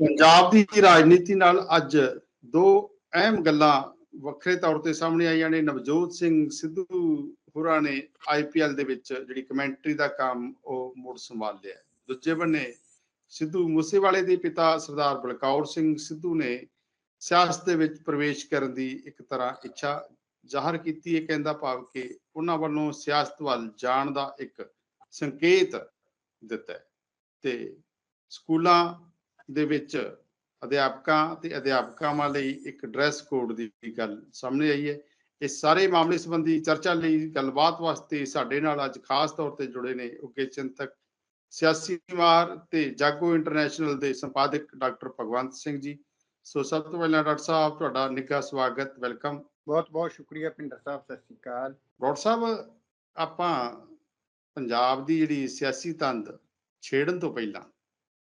ਪੰਜਾਬ ਦੀ ਰਾਜਨੀਤੀ ਨਾਲ ਅੱਜ ਦੋ ਅਹਿਮ ਗੱਲਾਂ ਵੱਖਰੇ ਤੌਰ ਤੇ ਸਾਹਮਣੇ ਆਈਆਂ ਨੇ। ਨਵਜੋਤ ਸਿੰਘ ਸਿੱਧੂ ਹੋਰਾਂ ਨੇ ਆਈਪੀਐਲ ਦੇ ਵਿੱਚ ਜਿਹੜੀ ਕਮੈਂਟਰੀ ਦਾ ਕੰਮ ਉਹ ਮੁੜ ਸੰਭਾਲ ਲਿਆ ਦੂਜੇ ਬੰਨੇ ਸਿੱਧੂ ਮੂਸੇਵਾਲੇ ਦੇ ਪਿਤਾ ਸਰਦਾਰ ਬਲਕੌਰ ਸਿੰਘ ਸਿੱਧੂ ਨੇ ਸਿਆਸਤ ਦੇ ਵਿੱਚ ਪ੍ਰਵੇਸ਼ ਕਰਨ ਦੀ ਇੱਕ ਤਰ੍ਹਾਂ ਇੱਛਾ ਜ਼ਾਹਰ ਕੀਤੀ ਹੈ, ਕਹਿੰਦਾ ਭਾਵ ਕਿ ਉਹਨਾਂ ਵੱਲੋਂ ਸਿਆਸਤ ਵੱਲ ਜਾਣ ਦਾ ਇੱਕ ਸੰਕੇਤ ਦਿੱਤਾ ਤੇ ਸਕੂਲਾਂ ਦੇ ਵਿੱਚ ਅਧਿਆਪਕਾਂ ਤੇ ਅਧਿਆਪਕਾਵਾਂ ਲਈ ਇੱਕ ਡਰੈਸ ਕੋਡ ਦੀ ਗੱਲ ਸਾਹਮਣੇ ਆਈ ਹੈ। ਇਸ ਸਾਰੇ ਮਾਮਲੇ ਸੰਬੰਧੀ ਚਰਚਾ ਲਈ ਗੱਲਬਾਤ ਵਾਸਤੇ ਸਾਡੇ ਨਾਲ ਅੱਜ ਖਾਸ ਤੌਰ ਤੇ ਜੁੜੇ ਨੇ ਉੱਗੇ ਚਿੰਤਕ ਸਿਆਸੀ ਮਾਰ ਤੇ ਜਾਗੋ ਇੰਟਰਨੈਸ਼ਨਲ ਦੇ ਸੰਪਾਦਕ ਡਾਕਟਰ ਭਗਵੰਤ ਸਿੰਘ ਜੀ। ਸੋ ਸਭ ਤੋਂ ਪਹਿਲਾਂ ਡਾਕਟਰ ਸਾਹਿਬ ਤੁਹਾਡਾ ਨਿੱਘਾ ਸਵਾਗਤ ਵੈਲਕਮ। ਬਹੁਤ ਬਹੁਤ ਸ਼ੁਕਰੀਆ ਪਿੰਡਰ ਸਾਹਿਬ ਸਤਿ ਸ਼੍ਰੀ ਅਕਾਲ। ਡਾਕਟਰ ਸਾਹਿਬ ਆਪਾਂ ਪੰਜਾਬ ਦੀ ਜਿਹੜੀ ਸਿਆਸੀ ਤੰਦ ਛੇੜਨ ਤੋਂ ਪਹਿਲਾਂ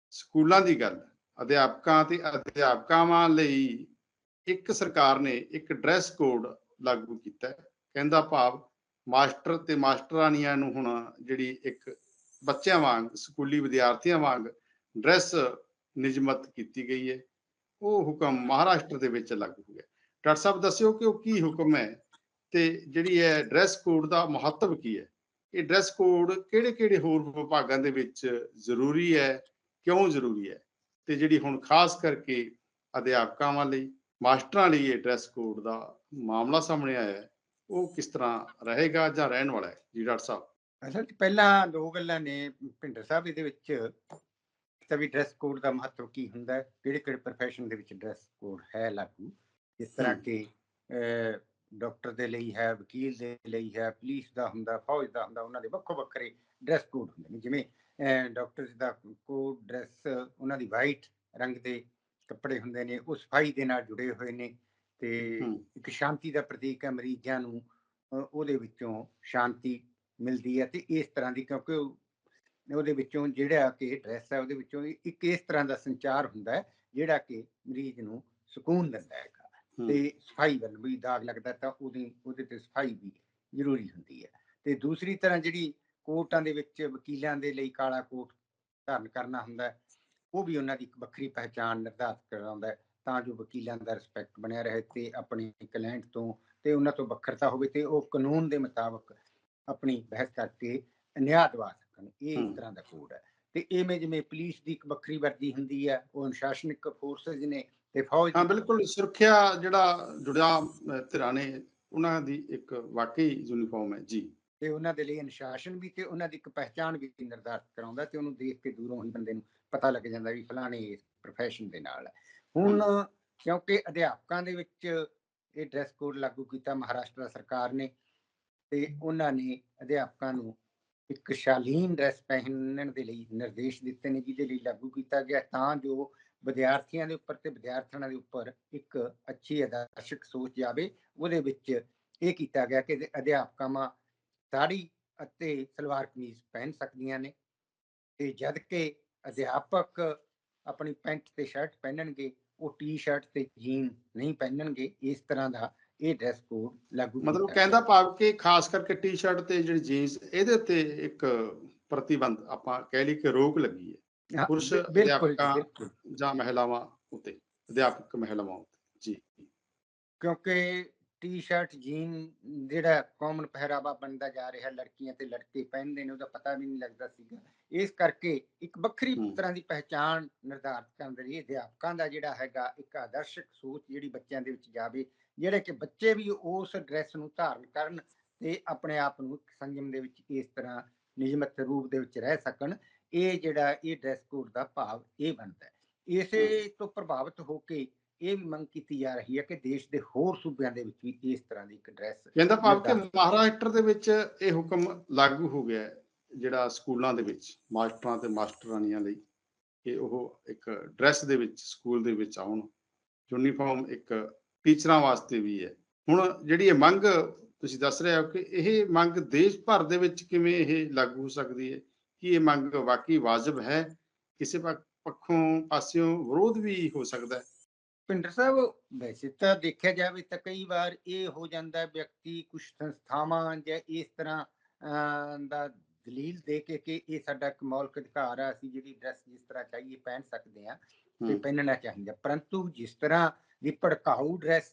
ਸਕੂਲਾਂ ਦੀ ਗੱਲ, ਅਧਿਆਪਕਾਂ ਤੇ ਅਧਿਆਪਕਾਵਾਂ ਲਈ ਇੱਕ ਸਰਕਾਰ ਨੇ ਇੱਕ ਡਰੈਸ ਕੋਡ ਲਾਗੂ ਕੀਤਾ ਹੈ। ਕਹਿੰਦਾ ਭਾਵ ਮਾਸਟਰ ਤੇ ਮਾਸਟਰਾਨੀਆਂ ਨੂੰ ਹੁਣ ਜਿਹੜੀ ਇੱਕ ਬੱਚਿਆਂ ਵਾਂਗ, ਸਕੂਲੀ ਵਿਦਿਆਰਥੀਆਂ ਵਾਂਗ ਡਰੈਸ ਨਿਯਮਤ ਕੀਤੀ ਗਈ ਹੈ। ਉਹ ਹੁਕਮ ਮਹਾਰਾਸ਼ਟਰ ਦੇ ਵਿੱਚ ਲਾਗੂ ਹੋ ਗਿਆ। ਡਾਕਟਰ ਸਾਹਿਬ, ਦੱਸਿਓ ਕਿ ਉਹ ਕੀ ਹੁਕਮ ਹੈ ਤੇ ਜਿਹੜੀ ਹੈ ਡਰੈਸ ਕੋਡ ਦਾ ਮਹੱਤਵ ਕੀ ਹੈ? ਇਹ ਡਰੈਸ ਕੋਡ ਕਿਹੜੇ-ਕਿਹੜੇ ਹੋਰ ਵਿਭਾਗਾਂ ਦੇ ਵਿੱਚ ਜ਼ਰੂਰੀ ਹੈ? ਕਿਉਂ ਜ਼ਰੂਰੀ ਹੈ? ਤੇ ਜਿਹੜੀ ਹੁਣ ਖਾਸ ਕਰਕੇ ਅਧਿਆਪਕਾਵਾਂ ਲਈ ਮਾਸਟਰਾਂ ਲਈ ਇਹ ਡਰੈਸ ਕੋਡ ਦਾ ਮਾਮਲਾ ਸਾਹਮਣੇ ਆਇਆ ਹੈ ਉਹ ਕਿਸ ਤਰ੍ਹਾਂ ਰਹੇਗਾ ਜਾਂ ਰਹਿਣ ਵਾਲਾ ਹੈ ਜੀ ਡਾਕਟਰ ਸਾਹਿਬ? ਅਸਲ 'ਚ ਪਹਿਲਾਂ ਦੋ ਗੱਲਾਂ ਨੇ ਪਿੰਡਰ ਸਾਹਿਬ ਇਹਦੇ ਵਿੱਚ ਤਾਂ ਵੀ ਡਰੈਸ ਕੋਡ ਦਾ ਮਹੱਤਵ ਕੀ ਹੁੰਦਾ ਹੈ? ਕਿਹੜੇ ਕਿਹੜੇ profession ਦੇ ਵਿੱਚ ਡਰੈਸ ਕੋਡ ਹੈ ਲਾਗੂ? ਜਿਸ ਤਰ੍ਹਾਂ। ਕਿ ਡਾਕਟਰ ਦੇ ਲਈ ਹੈ ਵਕੀਲ ਦੇ ਲਈ ਹੈ ਪੁਲਿਸ ਦਾ ਹੁੰਦਾ ਫੌਜ ਦਾ ਹੁੰਦਾ ਉਹਨਾਂ ਦੇ ਵੱਖੋ ਵੱਖਰੇ ਡਰੈਸ ਕੋਡ ਹੁੰਦੇ ਨੇ ਜਿਵੇਂ ਡਾਕਟਰ ਦਾ ਕੋਡ ਡਰੈਸ ਉਹਨਾਂ ਦੀ ਵਾਈਟ ਰੰਗ ਦੇ ਕੱਪੜੇ ਹੁੰਦੇ ਨੇ ਉਹ ਸਫ਼ਾਈ ਦੇ ਨਾਲ ਜੁੜੇ ਹੋਏ ਨੇ ਤੇ। ਇੱਕ ਸ਼ਾਂਤੀ ਦਾ ਪ੍ਰਤੀਕ ਹੈ ਮਰੀਜ਼ਾਂ ਨੂੰ ਉਹਦੇ ਵਿੱਚੋਂ ਸ਼ਾਂਤੀ ਮਿਲਦੀ ਹੈ ਤੇ ਇਸ ਤਰ੍ਹਾਂ ਦੀ ਕਿਉਂਕਿ ਉਹ- ਉਹਦੇ ਵਿੱਚੋਂ ਜਿਹੜਾ ਕਿ ਡਰੈਸ ਹੈ ਉਹਦੇ ਵਿੱਚੋਂ ਇੱਕ ਇਸ ਤਰ੍ਹਾਂ ਦਾ ਸੰਚਾਰ ਹੁੰਦਾ ਹੈ ਜਿਹੜਾ ਕਿ ਮਰੀਜ਼ ਨੂੰ ਸਕੂਨ ਦਿੰਦਾ ਹਮ। ਤੇ ਸਫ਼ਾਈ ਵੱਲ ਵੀ ਦਾਗ ਲੱਗਦਾ ਤਾਂ ਉਹਦੀ ਉਹਦੇ ਤੇ ਸਫ਼ਾਈ ਵੀ ਜ਼ਰੂਰੀ ਹੁੰਦੀ ਹੈ। ਤੇ ਦੂਸਰੀ ਤਰ੍ਹਾਂ ਜਿਹੜੀ ਕੋਰਟਾਂ ਦੇ ਵਿੱਚ ਵਕੀਲਾਂ ਦੇ ਲਈ ਕਾਲਾ ਕੋਟ ਧਾਰਨ ਕਰਨਾ ਹੁੰਦਾ ਉਹ ਵੀ ਉਹਨਾਂ ਦੀ ਇੱਕ ਵੱਖਰੀ ਪਹਿਚਾਣ ਨਿਰਧਾਰਤ ਕਰਾਉਂਦਾ ਤਾਂ ਜੋ ਵਕੀਲਾਂ ਦਾ ਰਿਸਪੈਕਟ ਬਣਿਆ ਰਹੇ ਤੇ ਆਪਣੇ ਕਲਾਇੰਟ ਤੋਂ ਤੇ ਉਹਨਾਂ ਤੋਂ ਵੱਖਰਤਾ ਹੋਵੇ ਤੇ ਉਹ ਕਾਨੂੰਨ ਦੇ ਮੁਤਾਬਕ ਆਪਣੀ ਬਹਿਸ ਕਰਕੇ ਨਿਆਂ ਦਿਵਾ ਸਕਣ। ਇਹ। ਇਸ ਤਰ੍ਹਾਂ ਦਾ ਕੋਡ ਹੈ। ਤੇ ਇਵੇਂ ਜਿਵੇਂ ਪੁਲਿਸ ਦੀ ਇੱਕ ਵੱਖਰੀ ਵਰਦੀ ਹੁੰਦੀ ਹੈ ਉਹ ਅਨੁਸ਼ਾਸਨਿਕ ਫੋਰਸਸ ਨੇ ਤੇ ਫੌਜ ਹਾਂ ਬਿਲਕੁਲ ਸੁਰੱਖਿਆ ਜਿਹੜਾ ਜੁੜਿਆ ਅਹ, ਧਿਰਾਂ ਨੇ ਉਹਨਾਂ ਦੀ ਇੱਕ ਵਾਕਈ ਯੂਨੀਫਾਰਮ ਹੈ ਜੀ। ਤੇ ਉਹਨਾਂ ਦੇ ਲਈ ਅਨੁਸ਼ਾਸਨ ਵੀ ਤੇ ਉਹਨਾਂ ਦੀ ਇੱਕ ਪਹਿਚਾਣ ਵੀ ਨਿਰਧਾਰਤ ਕਰਾਉਂਦਾ ਤੇ ਉਹਨੂੰ ਦੇਖ ਕੇ ਦੂਰੋਂ ਹੀ ਬੰਦੇ ਨੂੰ ਪਤਾ ਲੱਗ ਜਾਂਦਾ ਵੀ ਫਲਾਣੇ ਇਸ profession ਦੇ ਨਾਲ ਹੈ। ਹੁਣ ਕਿਉਂਕਿ ਅਧਿਆਪਕਾਂ ਦੇ ਵਿੱਚ ਇਹ ਡਰੈਸ ਕੋਡ ਲਾਗੂ ਕੀਤਾ ਮਹਾਰਾਸ਼ਟਰ ਸਰਕਾਰ ਨੇ ਤੇ ਉਹਨਾਂ ਨੇ ਅਧਿਆਪਕਾਂ ਨੂੰ ਇੱਕ ਸ਼ਾਲੀਨ ਡਰੈਸ ਪਹਿਨਣ ਦੇ ਲਈ ਨਿਰਦੇਸ਼ ਦਿੱਤੇ ਨੇ ਜਿਹਦੇ ਲਈ ਲਾਗੂ ਕੀਤਾ ਗਿਆ ਤਾਂ ਜੋ ਵਿਦਿਆਰਥੀਆਂ ਦੇ ਉੱਪਰ ਤੇ ਵਿਦਿਆਰਥਣਾਂ ਦੇ ਉੱਪਰ ਇੱਕ ਅੱਛੀ ਆਦਰਸ਼ਕ ਸੋਚ ਜਾਵੇ ਉਹਦੇ ਵਿੱਚ ਇਹ ਕੀਤਾ ਗਿਆ ਕਿ ਅਧਿਆਪਕਾਵਾਂ ਸਾੜੀ ਅਤੇ ਸਲਵਾਰ ਕਮੀਜ਼ ਪਹਿਨ ਸਕਦੀਆਂ ਨੇ ਤੇ ਜਦ ਕਿ ਅਧਿਆਪਕ ਆਪਣੀ ਪੈਂਟ ਤੇ ਸ਼ਰਟ ਪਹਿਨਣਗੇ ਉਹ ਟੀ-ਸ਼ਰਟ ਤੇ ਜੀਨ ਨਹੀਂ ਪਹਿਨਣਗੇ ਇਸ ਤਰ੍ਹਾਂ ਦਾ ਇਹ ਡਰੈਸ ਕੋਡ ਲਾਗੂ ਮਤਲਬ ਕਹਿੰਦਾ। ਭਾਵ ਕਿ ਖਾਸ ਕਰਕੇ ਟੀ-ਸ਼ਰਟ ਤੇ ਜਿਹੜੀ ਜੀਨਸ ਇਹਦੇ ਉੱਤੇ ਇੱਕ ਪ੍ਰਤੀਬੰਧ ਆਪਾਂ ਕਹਿ ਲਈ ਕਿ ਰੋਕ ਲੱਗੀ ਹਾਂ, ਪੁਰਸ਼ ਬਿ- ਬਿਲਕੁਲ ਜੀ, ਅਧਿਆਪਕਾਂ ਬਿਲਕੁਲ ਜਾਂ ਮਹਿਲਾਵਾਂ ਉੱਤੇ ਅਧਿਆਪਕ ਮਹਿਲਾਵਾਂ ਉੱਤੇ ਜੀ ਕਿਉਂਕਿ ਟੀ-ਸ਼ਰਟ ਜੀਨ ਜਿਹੜਾ ਕਾਮਨ ਪਹਿਰਾਵਾ ਬਣਦਾ ਜਾ ਰਿਹਾ ਲੜਕੀਆਂ ਤੇ ਲੜਕੇ ਪਹਿਨਦੇ ਨੇ ਉਹਦਾ ਪਤਾ ਵੀ ਨਹੀਂ ਲੱਗਦਾ ਸੀਗਾ ਇਸ ਕਰਕੇ ਇੱਕ ਵੱਖਰੀ ਹਮ। ਤਰ੍ਹਾਂ ਦੀ ਪਹਿਚਾਣ ਨਿਰਧਾਰਤ ਕਰਨ ਦੇ ਲਈ ਅਧਿਆਪਕਾਂ ਦਾ ਜਿਹੜਾ ਹੈਗਾ ਇੱਕ ਆਦਰਸ਼ਕ ਸੋਚ ਜਿਹੜੀ ਬੱਚਿਆਂ ਦੇ ਵਿੱਚ ਜਾਵੇ ਜਿਹੜੇ ਕਿ ਬੱਚੇ ਵੀ ਉਸ ਡਰੈਸ ਨੂੰ ਧਾਰਨ ਕਰਨ ਤੇ ਆਪਣੇ ਆਪ ਨੂੰ ਸੰਜਮ ਦੇ ਵਿੱਚ ਇਸ ਤਰ੍ਹਾਂ ਨਿਯਮਤ ਰੂਪ ਦੇ ਵਿੱਚ ਰਹਿ ਸਕਣ ਇਹ ਜਿਹੜਾ ਇਹ ਡਰੈਸ ਕੋਡ ਦਾ ਭਾਵ ਇਹ ਬਣਦਾ ਹੈ। ਇਸੇ ਤੋਂ ਪ੍ਰਭਾਵਿਤ ਹੋ ਕੇ ਇਹ ਵੀ ਮੰਗ ਕੀਤੀ ਜਾ ਰਹੀ ਹੈ ਕਿ ਦੇਸ਼ ਦੇ ਹੋਰ ਸੂਬਿਆਂ ਦੇ ਵਿੱਚ ਵੀ ਇਸ ਤਰ੍ਹਾਂ ਦੀ ਇੱਕ ਡਰੈਸ ਕਹਿੰਦਾ ਭਾਵ ਕਿ ਮਹਾਰਾਸ਼ਟਰ ਦੇ ਵਿੱਚ ਇਹ ਹੁਕਮ ਲਾਗੂ ਹੋ ਗਿਆ ਹੈ ਜਿਹੜਾ ਸਕੂਲਾਂ ਦੇ ਵਿੱਚ ਮਾਸਟਰਾਂ ਤੇ ਮਾਸਟਰਾਨੀਆਂ ਲਈ ਕਿ ਉਹ ਇੱਕ ਡਰੈਸ ਦੇ ਵਿੱਚ ਸਕੂਲ ਦੇ ਵਿੱਚ ਆਉਣ। ਯੂਨੀਫਾਰਮ ਇੱਕ ਟੀਚਰਾਂ ਵਾਸਤੇ ਵੀ ਹੈ। ਹੁਣ ਜਿਹੜੀ ਇਹ ਮੰਗ ਤੁਸੀਂ ਦੱਸ ਰਹੇ ਹੋ ਕਿ ਇਹ ਮੰਗ ਦੇਸ਼ ਭਰ ਦੇ ਵਿੱਚ ਕਿਵੇਂ ਇਹ ਲਾਗੂ ਹੋ ਸਕਦੀ ਹੈ? ਕੀ ਇਹ ਮੰਗ ਵਾਕਈ ਵਾਜਬ ਹੈ? ਕਿਸੇ ਪੱਖ- ਪਾਸਿਓਂ ਵਿਰੋਧ ਵੀ ਹੋ ਸਕਦਾ ਹੈ? ਪਿੰਡਰ ਸਾਹਿਬ ਵੈਸੇ ਤਾਂ ਦੇਖਿਆ ਜਾਵੇ ਤਾਂ ਕਈ ਵਾਰ ਇਹ ਹੋ ਜਾਂਦਾ ਹੈ ਵਿਅਕਤੀ ਕੁਝ ਸੰਸਥਾਵਾਂ ਜਾਂ ਇਸ ਤਰ੍ਹਾਂ ਦਾ ਦਲੀਲ ਦੇ ਕੇ ਕਿ ਇਹ ਸਾਡਾ ਇੱਕ ਮੌਲਿਕ ਅਧਿਕਾਰ ਹੈ ਅਸੀਂ ਜਿਹੜੀ ਡਰੈਸ ਜਿਸ ਤਰ੍ਹਾਂ ਚਾਹੀਏ ਪਹਿਨ ਸਕਦੇ ਹਾਂ ਤੇ। ਪਹਿਨਣਾ ਚਾਹੀਦਾ। ਪਰੰਤੂ ਜਿਸ ਤਰ੍ਹਾਂ ਦੀ ਭੜਕਾਊ ਡਰੈਸ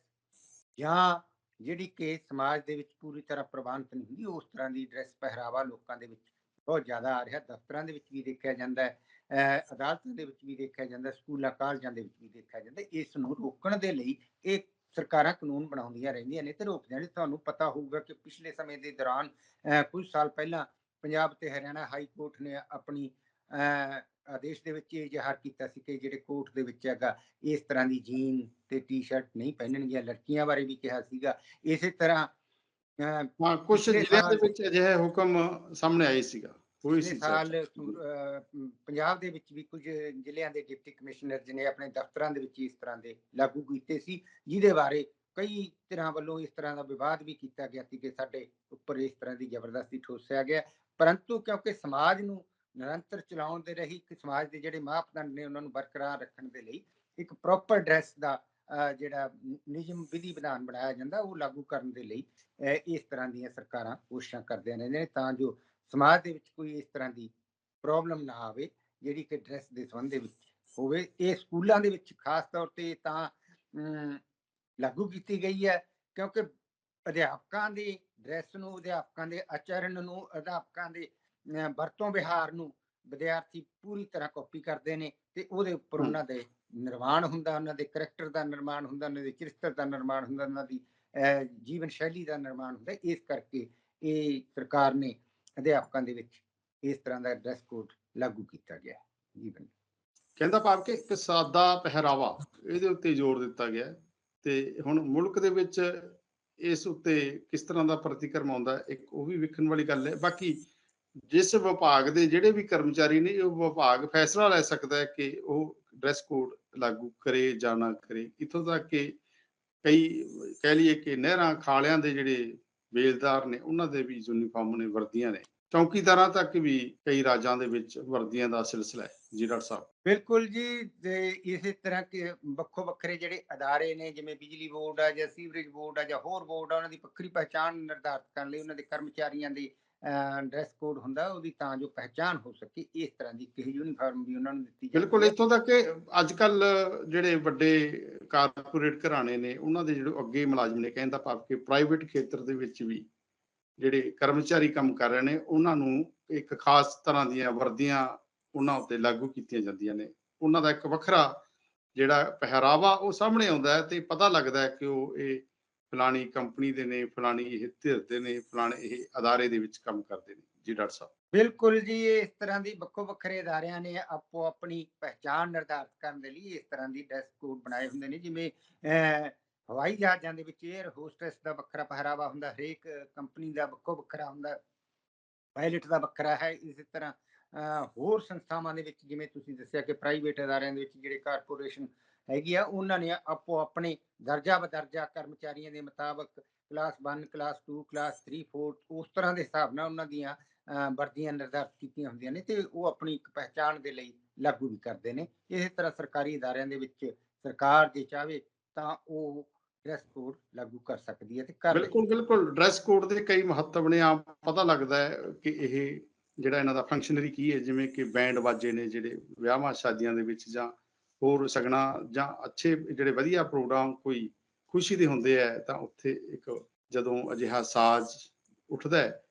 ਜਾਂ ਜਿਹੜੀ ਕਿ ਸਮਾਜ ਦੇ ਵਿੱਚ ਪੂਰੀ ਤਰ੍ਹਾਂ ਪ੍ਰਵਾਨਿਤ ਨਹੀਂ ਹੁੰਦੀ ਉਸ ਤਰ੍ਹਾਂ ਦੀ ਡਰੈਸ ਪਹਿਰਾਵਾ ਲੋਕਾਂ ਦੇ ਵਿੱਚ ਬਹੁਤ ਜ਼ਿਆਦਾ ਆ ਰਿਹਾ, ਦਫ਼ਤਰਾਂ ਦੇ ਵਿੱਚ ਵੀ ਦੇਖਿਆ ਜਾਂਦਾ ਹੈ ਅਦਾਲਤਾਂ ਦੇ ਵਿੱਚ ਵੀ ਦੇਖਿਆ ਜਾਂਦਾ ਸਕੂਲਾਂ, ਕਾਲਜਾਂ ਦੇ ਵਿੱਚ ਵੀ ਦੇਖਿਆ ਜਾਂਦਾ ਇਸ ਨੂੰ ਰੋਕਣ ਦੇ ਲਈ ਇਹ ਸਰਕਾਰਾਂ ਕਾਨੂੰਨ ਬਣਾਉਂਦੀਆਂ ਰਹਿੰਦੀਆਂ ਨੇ ਤੇ ਰੋਕਦੀਆਂ ਨੇ ਤੁਹਾਨੂੰ ਪਤਾ ਹੋਊਗਾ ਕਿ ਪਿਛਲੇ ਸਮੇਂ ਦੇ ਦੌਰਾਨ, ਅਹ ਕੁਝ ਸਾਲ ਪਹਿਲਾਂ ਪੰਜਾਬ ਤੇ ਹਰਿਆਣਾ ਹਾਈ ਕੋਰਟ ਨੇ ਆਪਣੀ, ਅਹ ਆਦੇਸ਼ ਦੇ ਵਿੱਚ ਇਹ ਜ਼ਾਹਰ ਕੀਤਾ ਸੀ ਕਿ ਜਿਹੜੇ ਕੋਰਟ ਦੇ ਵਿੱਚ ਹੈਗਾ, ਇਸ ਤਰ੍ਹਾਂ ਦੀ ਜੀਨ ਤੇ ਟੀ-ਸ਼ਰਟ ਨਹੀਂ ਪਹਿਨਣਗੀਆਂ, ਲੜਕੀਆਂ ਬਾਰੇ ਵੀ ਕਿਹਾ ਸੀਗਾ, ਇਸੇ ਤਰ੍ਹਾਂ ਕੁਝ ਜ਼ਿਲ੍ਹਿਆਂ ਦੇ ਵਿੱਚ ਅਜਿਹਾ ਹੁਕਮ ਸਾਹਮਣੇ ਆਏ ਸੀਗਾ ਹੋਈ ਸੀ ਸਾਲ ਪੰਜਾਬ ਦੇ ਵਿੱਚ ਵੀ ਕੁਝ ਜ਼ਿਲ੍ਹਿਆਂ ਦੇ ਡਿਪਟੀ ਕਮਿਸ਼ਨਰ ਨੇ ਆਪਣੇ ਦਫ਼ਤਰਾਂ ਦੇ ਵਿੱਚ ਇਸ ਤਰ੍ਹਾਂ ਦੇ ਲਾਗੂ ਕੀਤੇ ਸੀ ਜਿਹਦੇ ਬਾਰੇ ਕਈ ਤਰ੍ਹਾਂ ਵੱਲੋਂ ਇਸ ਤਰ੍ਹਾਂ ਦਾ ਵਿਵਾਦ ਵੀ ਕੀਤਾ ਗਿਆ ਸੀ ਕਿ ਸਾਡੇ ਉੱਪਰ ਇਸ ਤਰ੍ਹਾਂ ਦੀ ਜ਼ਬਰਦਸਤੀ ਠੋਸਿਆ ਗਿਆ। ਪਰੰਤੂ ਕਿਉਂਕਿ ਸਮਾਜ ਨੂੰ ਨਿਰੰਤਰ ਚਲਾਉਣ ਦੇ ਰਹੀ ਕਿ ਸਮਾਜ ਦੇ ਜਿਹੜੇ ਮਾਪਦੰਡ ਨੇ ਉਹਨਾਂ ਨੂੰ ਬਰਕਰਾਰ ਰੱਖਣ ਦੇ ਲਈ ਇੱਕ ਪ੍ਰੋਪਰ ਡਰੈਸ ਦਾ ਜਿਹੜਾ ਨਿਯਮ ਵਿਧੀ ਵਿਧਾਨ ਬਣਾਇਆ ਜਾਂਦਾ ਉਹ ਲਾਗੂ ਕਰਨ ਦੇ ਲਈ ਇਸ ਤਰ੍ਹਾਂ ਦੀਆਂ ਸਰਕਾਰਾਂ ਕੋਸ਼ਿਸ਼ਾਂ ਕਰਦੀਆਂ ਰਹਿੰਦੀਆਂ ਨੇ ਤਾਂ ਜੋ ਸਮਾਜ ਦੇ ਵਿੱਚ ਕੋਈ ਇਸ ਤਰ੍ਹਾਂ ਦੀ ਪ੍ਰੋਬਲਮ ਨਾ ਆਵੇ ਜਿਹੜੀ ਕਿ ਡਰੈਸ ਦੇ ਸੰਬੰਧ ਦੇ ਵਿੱਚ ਹੋਵੇ ਇਹ ਸਕੂਲਾਂ ਦੇ ਵਿੱਚ ਖਾਸ ਤੌਰ ਤੇ ਤਾਂ ਲਾਗੂ ਕੀਤੀ ਗਈ ਹੈ ਕਿਉਂਕਿ ਅਧਿਆਪਕਾਂ ਦੀ ਡਰੈਸ ਨੂੰ ਅਧਿਆਪਕਾਂ ਦੇ ਆਚਰਣ ਨੂੰ ਅਧਿਆਪਕਾਂ ਦੇ ਵਰਤੋਂ ਵਿਹਾਰ ਨੂੰ ਵਿਦਿਆਰਥੀ ਪੂਰੀ ਤਰ੍ਹਾਂ ਕਾਪੀ ਕਰਦੇ ਨੇ ਤੇ ਉਹਦੇ ਉੱਪਰ। ਉਹਨਾਂ ਦੇ ਨਿਰਮਾਣ ਹੁੰਦਾ ਉਹਨਾਂ ਦੇ ਕਰੈਕਟਰ ਦਾ ਨਿਰਮਾਣ ਹੁੰਦਾ, ਉਹਨਾਂ ਦੇ ਚਰਿੱਤਰ ਦਾ ਨਿਰਮਾਣ ਹੁੰਦਾ, ਉਹਨਾਂ ਦੀ ਜੀਵਨ ਸ਼ੈਲੀ ਦਾ ਨਿਰਮਾਣ ਹੁੰਦਾ। ਇਸ ਕਰਕੇ ਇਹ ਸਰਕਾਰ ਨੇ ਅਧਿਆਪਕਾਂ ਦੇ ਵਿੱਚ ਇਸ ਤਰ੍ਹਾਂ ਦਾ ਡਰੈਸ ਕੋਡ ਲਾਗੂ ਕੀਤਾ ਗਿਆ ਜੀਵਨ ਕਹਿੰਦਾ ਭਾਵ ਕਿ ਇੱਕ ਸਾਦਾ ਪਹਿਰਾਵਾ ਇਹਦੇ ਉੱਤੇ ਜ਼ੋਰ ਦਿੱਤਾ ਗਿਆ ਤੇ ਹੁਣ ਮੁਲਕ ਦੇ ਵਿੱਚ ਇਸ ਉੱਤੇ ਕਿਸ ਤਰ੍ਹਾਂ ਦਾ ਪ੍ਰਤੀਕਰਮ ਆਉਂਦਾ ਇੱਕ ਉਹ ਵੀ ਵੇਖਣ ਵਾਲੀ ਗੱਲ ਹੈ। ਬਾਕੀ ਜਿਸ ਵਿਭਾਗ ਦੇ ਜਿਹੜੇ ਵੀ ਕਰਮਚਾਰੀ ਨੇ, ਉਹ ਵਿਭਾਗ ਫੈਸਲਾ ਲੈ ਸਕਦਾ ਹੈ ਕਿ ਉਹ ਡਰੈਸ ਕੋਡ ਲਾਗੂ ਕਰੇ ਜਾਂ ਨਾ ਕਰੇ, ਇਥੋਂ ਤੱਕ ਕਿ ਕਈ ਕਹਿ ਲਈਏ ਕਿ ਨਹਿਰਾਂ ਖਾਲਿਆਂ ਦੇ ਜਿਹੜੇ ਬੇਲਦਾਰ ਨੇ, ਉਹਨਾਂ ਦੇ ਵੀ ਯੂਨੀਫਾਰਮ ਨੇ ਵਰਦੀਆਂ ਨੇ। ਚੌਕੀਦਾਰਾਂ ਤੱਕ ਵੀ ਕਈ ਰਾਜਾਂ ਦੇ ਵਿੱਚ ਵਰਦੀਆਂ ਦਾ ਸਿਲਸਿਲਾ ਹੈ, ਜੀ ਡਾਕਟਰ ਸਾਹਿਬ। ਬਿਲਕੁਲ ਜੀ ਇਸੇ ਤਰ੍ਹਾਂ ਕਿ ਵੱਖੋ ਵੱਖਰੇ ਜਿਹੜੇ ਅਦਾਰੇ ਨੇ, ਜਿਵੇਂ ਬਿਜਲੀ ਬੋਰਡ ਆ ਜਾਂ ਸੀਵਰੇਜ ਬੋਰਡ ਆ ਜਾਂ ਹੋਰ ਬੋਰਡ ਆ, ਉਹਨਾਂ ਦੀ ਵੱਖਰੀ ਪਹਿਚਾਣ ਨਿਰਧਾਰਤ ਕਰਨ ਲਈ, ਉਹਨਾਂ ਦੇ ਕਰਮਚਾਰੀਆਂ ਦੀ ਡਰੈਸ ਕੋਡ ਹੁੰਦਾ ਉਹਦੀ ਤਾਂ ਜੋ ਪਹਿਚਾਣ ਹੋ ਸਕੇ ਇਸ ਤਰ੍ਹਾਂ ਦੀ ਕਿਸੇ ਯੂਨੀਫਾਰਮ ਵੀ ਉਹਨਾਂ ਨੂੰ ਦਿੱਤੀ ਜਾਂਦੀ ਬਿਲਕੁਲ। ਇੱਥੋਂ ਤੱਕ ਕਿ ਅੱਜ ਕੱਲ ਜਿਹੜੇ ਵੱਡੇ ਕਾਰਪੋਰੇਟ ਘਰਾਣੇ ਨੇ ਉਹਨਾਂ ਦੇ ਜਿਹੜੇ ਅੱਗੇ ਮੁਲਾਜ਼ਮ ਨੇ ਕਹਿੰਦਾ ਭਾਵ ਕਿ ਪ੍ਰਾਈਵੇਟ ਖੇਤਰ ਦੇ ਵਿੱਚ ਵੀ ਜਿਹੜੇ ਕਰਮਚਾਰੀ ਕੰਮ ਕਰ ਰਹੇ ਨੇ ਉਹਨਾਂ ਨੂੰ ਇੱਕ ਖਾਸ ਤਰ੍ਹਾਂ ਦੀਆਂ ਵਰਦੀਆਂ ਉਹਨਾਂ ਉੱਤੇ ਲਾਗੂ ਕੀਤੀਆਂ ਜਾਂਦੀਆਂ ਨੇ ਉਹਨਾਂ ਦਾ ਇੱਕ ਵੱਖਰਾ ਜਿਹੜਾ ਪਹਿਰਾਵਾ ਉਹ ਸਾਹਮਣੇ ਆਉਂਦਾ ਹੈ ਤੇ ਪਤਾ ਲੱਗਦਾ ਹੈ ਕਿ ਉਹ ਇਹ ਫਲਾਣੀ ਕੰਪਨੀ ਦੇ ਨੇ, ਫਲਾਣੀ ਇਹ ਧਿਰ ਦੇ ਨੇ, ਫਲਾਣੇ ਇਹ ਅਦਾਰੇ ਦੇ ਵਿੱਚ ਕੰਮ ਕਰਦੇ ਨੇ। ਜੀ ਡਾਕਟਰ ਸਾਹਿਬ। ਬਿਲਕੁਲ ਜੀ ਇਸ ਤਰ੍ਹਾਂ ਦੀ ਵੱਖੋ ਵੱਖਰੇ ਅਦਾਰਿਆਂ ਨੇ ਆਪੋ ਆਪਣੀ ਪਹਿਚਾਣ ਨਿਰਧਾਰਤ ਕਰਨ ਦੇ ਲਈ ਇਸ ਤਰ੍ਹਾਂ ਦੀ ਡਰੈਸ ਕੋਡ ਬਣਾਏ ਹੁੰਦੇ ਨੇ। ਜਿਵੇਂ ਹਵਾਈ ਜਹਾਜ਼ਾਂ ਦੇ ਵਿੱਚ 에ਅਰ ਹੋਸਟੈਸ ਦਾ ਵੱਖਰਾ ਪਹਿਰਾਵਾ ਹੁੰਦਾ, ਹਰੇਕ ਕੰਪਨੀ ਦਾ ਵੱਖੋ ਵੱਖਰਾ ਹੁੰਦਾ, ਪਾਇਲਟ ਦਾ ਵੱਖਰਾ ਹੈ। ਇਸੇ ਤਰ੍ਹਾਂ ਹੋਰ ਸੰਸਥਾਵਾਂ ਦੇ ਵਿੱਚ ਜਿਵੇਂ ਤੁਸੀਂ ਦੱਸਿਆ ਕਿ ਪ੍ਰਾਈਵੇਟ ਅਦਾਰਿਆਂ ਦੇ ਵਿੱਚ ਜਿਹੜੇ ਕਾਰਪੋਰੇਸ਼ਨ ਹੈਗੀ ਆ, ਉਹਨਾਂ ਨੇ ਆਪੋ ਆਪਣੇ ਦਰਜਾ ਬਦਰਜਾ ਕਰਮਚਾਰੀਆਂ ਦੇ ਮੁਤਾਬਕ ਕਲਾਸ 1 ਕਲਾਸ 2 ਕਲਾਸ 3 4 ਉਸ ਤਰ੍ਹਾਂ ਦੇ ਹਿਸਾਬ ਨਾਲ ਉਹਨਾਂ ਦੀਆਂ ਵਰਦੀਆਂ ਨਿਰਧਾਰਿਤ ਕੀਤੀਆਂ ਹੁੰਦੀਆਂ ਨੇ ਤੇ ਉਹ ਆਪਣੀ ਇੱਕ ਪਹਿਚਾਣ ਦੇ ਲਈ ਲਾਗੂ ਵੀ ਕਰਦੇ ਨੇ। ਇਸੇ ਤਰ੍ਹਾਂ ਸਰਕਾਰੀ ਅਦਾਰਿਆਂ ਦੇ ਵਿੱਚ ਸਰਕਾਰ ਜੇ ਚਾਹਵੇ ਤਾਂ ਉਹ ਡਰੈਸ ਕੋਡ ਲਾਗੂ ਕਰ ਸਕਦੀ ਹੈ ਤੇ ਕਰ ਬਿਲਕੁਲ ਬਿਲਕੁਲ। ਡਰੈਸ ਕੋਡ ਦੇ ਕਈ ਮਹੱਤਵ ਨੇ ਆਪ ਪਤਾ ਲੱਗਦਾ ਹੈ ਕਿ ਇਹ ਜਿਹੜਾ ਇਹਨਾਂ ਦਾ ਫੰਕਸ਼ਨਰੀ ਕੀ ਹੈ, ਜਿਵੇਂ ਕਿ ਬੈਂਡ ਬਾਜੇ ਨੇ ਜਿਹੜੇ ਵਿਆਹਾਂ ਸ਼ਾਦੀਆਂ ਦੇ ਵਿੱਚ ਜਾਂ ਹੋਰ ਸਗਣਾ ਜਾਂ ਅੱਛੇ ਜਿਹੜੇ ਵਧੀਆ ਪ੍ਰੋਗਰਾਮ ਕੋਈ ਖੁਸ਼ੀ ਦੇ ਹੁੰਦੇ ਆ, ਤਾਂ ਉੱਥੇ ਇੱਕ ਜਦੋਂ ਅਜਿਹਾ ਸਾਜ਼ ਉੱਠਦਾ ਹੈ,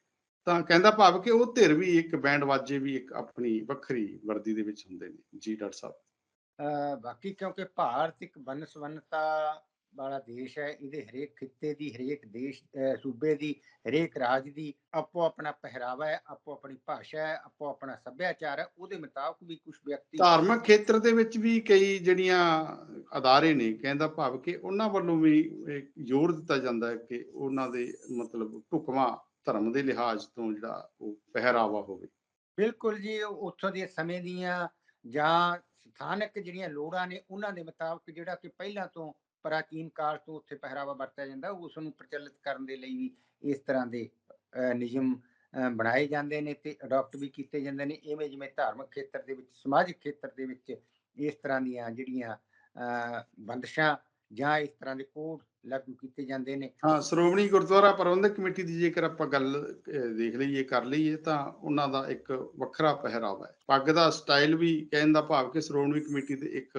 ਤਾਂ ਕਹਿੰਦਾ ਭਾਵ ਕਿ ਉਹ ਧਿਰ ਵੀ ਇੱਕ, ਬੈਂਡ ਵਾਜੇ ਵੀ ਇੱਕ ਆਪਣੀ ਵੱਖਰੀ ਵਰਦੀ ਦੇ ਵਿੱਚ ਹੁੰਦੇ ਨੇ। ਜੀ ਡਾਕਟਰ ਸਾਹਿਬ। ਬਾਕੀ ਕਿਉਂਕਿ ਭਾਰਤ ਇੱਕ ਵਨਸਵੰਨਤਾ ਵਾਲਾ ਦੇਸ਼ ਹੈ ਇਹਦੇ ਹਰੇਕ ਖਿੱਤੇ ਦੀ ਹਰੇਕ ਦੇਸ਼ ਸੂਬੇ ਦੀ ਹਰੇਕ ਰਾਜ ਦੀ ਆਪੋ ਆਪਣਾ ਪਹਿਰਾਵਾ ਹੈ ਆਪੋ ਆਪਣੀ ਭਾਸ਼ਾ ਹੈ ਆਪੋ ਆਪਣਾ ਸੱਭਿਆਚਾਰ ਹੈ ਉਹਦੇ ਮੁਤਾਬਕ ਵੀ ਕੁਝ ਵਿਅਕਤੀ ਧਾਰਮਿਕ ਖੇਤਰ ਦੇ ਵਿੱਚ ਵੀ ਕਈ ਜਿਹੜੀਆਂ ਅਦਾਰੇ ਨੇ ਕਹਿੰਦਾ ਭਾਵ ਕਿ ਉਹਨਾਂ ਵੱਲੋਂ ਵੀ ਜ਼ੋਰ ਦਿੱਤਾ ਜਾਂਦਾ ਹੈ ਕਿ ਉਹਨਾਂ ਦੇ ਮਤਲਬ ਢੁਕਵਾਂ ਧਰਮ ਦੇ ਲਿਹਾਜ਼ ਤੋਂ ਜਿਹੜਾ ਉਹ ਪਹਿਰਾਵਾ ਹੋਵੇ। ਬਿਲਕੁਲ ਜੀ ਉੱਥੋਂ ਦੇ ਸਮੇਂ ਦੀਆਂ ਜਾਂ ਸਥਾਨਕ ਜਿਹੜੀਆਂ ਲੋੜਾਂ ਨੇ ਉਹਨਾਂ ਦੇ ਮੁਤਾਬਕ ਜਿਹੜਾ ਕਿ ਪਹਿਲਾਂ ਤੋਂ ਪ੍ਰਾਚੀਨ ਕਾਲ ਤੋਂ ਉੱਥੇ ਪਹਿਰਾਵਾ ਵਰਤਿਆ ਜਾਂਦਾ, ਉਸ ਨੂੰ ਪ੍ਰਚਲਿਤ ਕਰਨ ਦੇ ਲਈ ਵੀ ਇਸ ਤਰ੍ਹਾਂ ਦੇ ਨਿਯਮ ਬਣਾਏ ਜਾਂਦੇ ਨੇ ਤੇ ਅਡਾਪਟ ਵੀ ਕੀਤੇ ਜਾਂਦੇ ਨੇ। ਇਵੇਂ ਜਿਵੇਂ ਧਾਰਮਿਕ ਖੇਤਰ ਦੇ ਵਿੱਚ, ਸਮਾਜਿਕ ਖੇਤਰ ਦੇ ਵਿੱਚ ਇਸ ਤਰ੍ਹਾਂ ਦੀਆਂ ਜਿਹੜੀਆਂ ਬੰਦਸ਼ਾਂ ਜਾਂ ਇਸ ਤਰ੍ਹਾਂ ਦੇ ਕੋਡ ਲਾਗੂ ਕੀਤੇ ਜਾਂਦੇ ਨੇ। ਹਾਂ, ਸ਼੍ਰੋਮਣੀ ਗੁਰਦੁਆਰਾ ਪ੍ਰਬੰਧਕ ਕਮੇਟੀ ਦੀ ਜੇਕਰ ਆਪਾਂ ਗੱਲ ਦੇਖ ਲਈਏ, ਕਰ ਲਈਏ, ਤਾਂ ਉਹਨਾਂ ਦਾ ਇੱਕ ਵੱਖਰਾ ਪਹਿਰਾਵਾ ਹੈ। ਪੱਗ ਦਾ ਸਟਾਈਲ ਵੀ ਕਹਿਣ ਦਾ ਭਾਵ ਕਿ ਸ਼੍ਰੋਮਣੀ ਕਮੇਟੀ ਦੇ ਇੱਕ